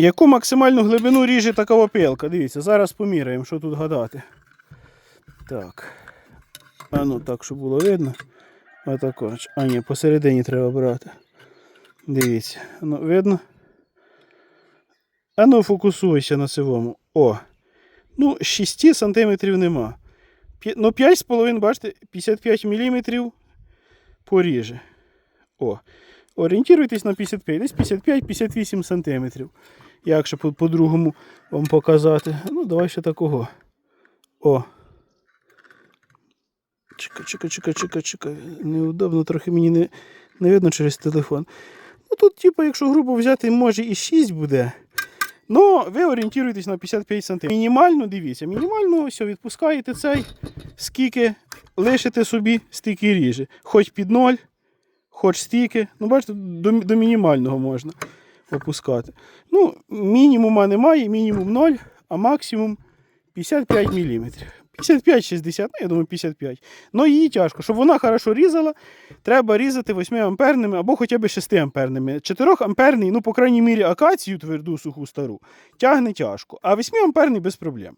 Яку максимальну глибину ріже така опилка? Дивіться, зараз поміряємо, що тут гадати. Так. А ну так, щоб було видно. Отако. А ні, посередині треба брати. Дивіться. Ну, видно? А ну фокусуйся на цивому. О. Ну, 6 сантиметрів нема. Ну, 5,5, бачите, 55 мм поріже. О. Орієнтуйтесь на 55, десь 55-58 сантиметрів. Як ще по- по-другому вам показати? Ну, давай ще такого. О. Чекай, чекай, чекай, чекай, чекай. Неудобно, трохи мені не, не видно через телефон. Ну тут, типу, якщо грубо взяти, може і 6 буде. Ну, ви орієнтуєтесь на 55 см. Мінімально, дивіться, мінімально все, відпускаєте цей, скільки лишите собі, стільки ріже. Хоч під ноль, хоч стільки. Ну, бачите, до, до мінімального можна опускати. Ну, мінімума немає, мінімум 0, а максимум 55 мм. 55-60, ну я думаю 55. Ну її тяжко. Щоб вона хорошо різала, треба різати 8 амперними або хоча б 6 амперними. 4 амперний, ну, по крайній мірі, акацію тверду, суху, стару, тягне тяжко. А 8 амперний без проблем.